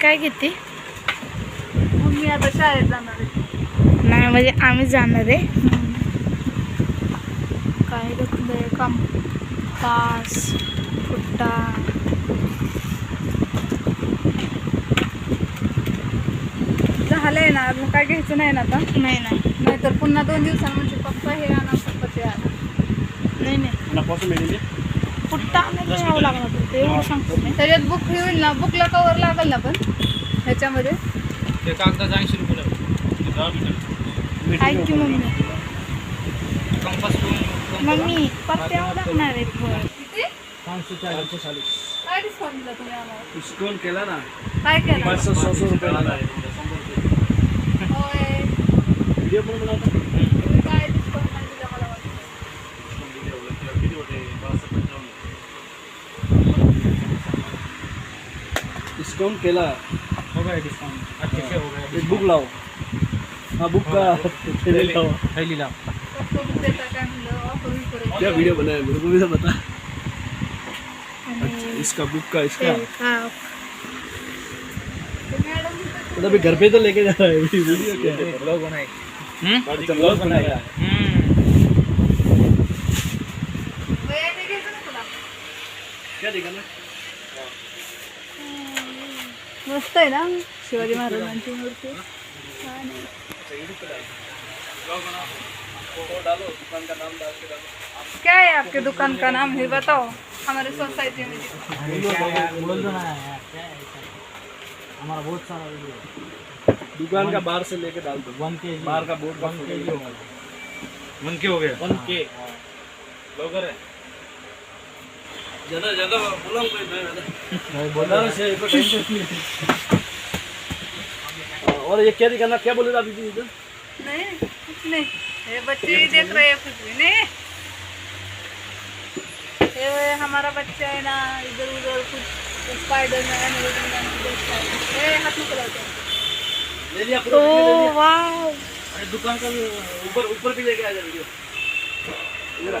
काय घेते? मम्मी आता शाळेत जाणार आहे. नाही म्हणजे आम्ही जाणार आहे. काय घेतलंय? कंपास फुट्टा झालंय ना? अजून काय घ्यायचं नाही ना आता? नाही नाही. नाहीतर पुन्हा दोन दिवसांनी म्हणजे पप्पा हे आणा पप्पा ते आणा नाही. नाही फुट्टा आणायला यावं लागणार ते एवढं सांगतो मी. त्याच्यात बुक हे होईल ना बुकला कवर लागेल ना पण ह्याच्यामध्ये. ते कागदाचं ऐंशी रुपये ऐक की मम्मी. मम्मी पत्त्यावर लागणार आहे केला ना? काय केलं? पाचशे सौ सौ रुपये डिस्काउंट केला हो। गया डिस्काउंट अच्छे से हो गया एक बुक लाओ। हाँ बुक का लाओ। थैली काय क्या वीडियो बनाया मेरे को भी तो बता आणि इसका बुक का इसका? म्हणतात, मतलब अभी घर पे तो लेके जा रहा है वीडियो क्या है? ब्लॉग बनाए हम्म? अच्छा ब्लॉग बनाया। हम्म। "वया ते घ्यायचं ना? क्या मस्त आहे ना? शिवाजी महाराजांची मूर्ती. छान आहे. डालो दुकान का नाम डाल के डालो क्या है आपके दुकान का नाम? है बताओ. हमारे सोसाइटी में है? हमारा बहुत सारा दुकान का बाहर से लेके डाल दो। वन के बाहर का बोर्ड वन के हो गया वन के हो गया। वन के ब्लॉगर है। ज़्यादा ज़्यादा बोला कोई मैं ज़्यादा बोला से इसको टाइम और ये क्या दिखाना क्या बोले अभी जी इधर? नहीं कुछ नहीं। ये बच्चे ही देख रहे हैं कुछ भी नहीं। ये हमारा बच्चा है ना इधर उधर कुछ स्पाइडर मैन ये हाथ में चलाते ले लिया पूरा ओ वीडियो ले लिया। वाव अरे दुकान का ऊपर ऊपर भी लेके आ जा वीडियो। इधर आ।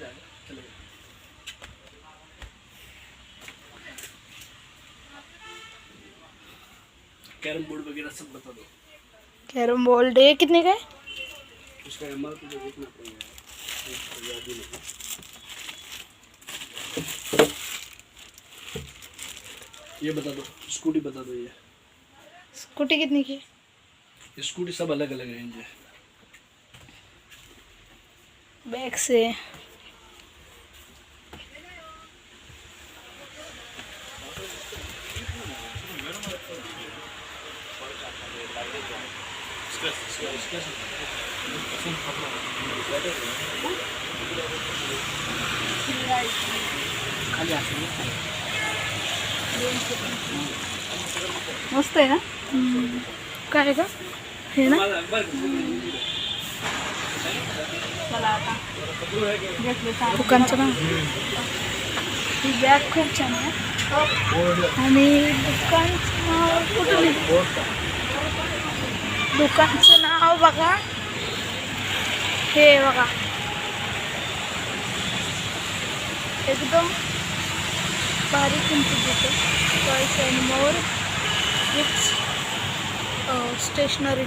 जा कैरम बोर्ड वगैरह सब बता दो। कॅरम बोर्ड ये कितने का है उसका एम आर पी तो देखना पड़ेगा उसको याद ही नहीं ये बता दो स्कूटी बता दो ये। स्कूटी कितने की? ये स्कूटी सब अलग अलग रेंज है। बैग से। मस्त आहे ना? काय का हे ना? दुकानचं नाव ही बॅग खूप छान आहे. आणि दुकानचं नाव कुठं लिहिलं? दुकानचं नाव बघा. हे बघा. एकदम भारी किमतीत देतो toys and more with stationery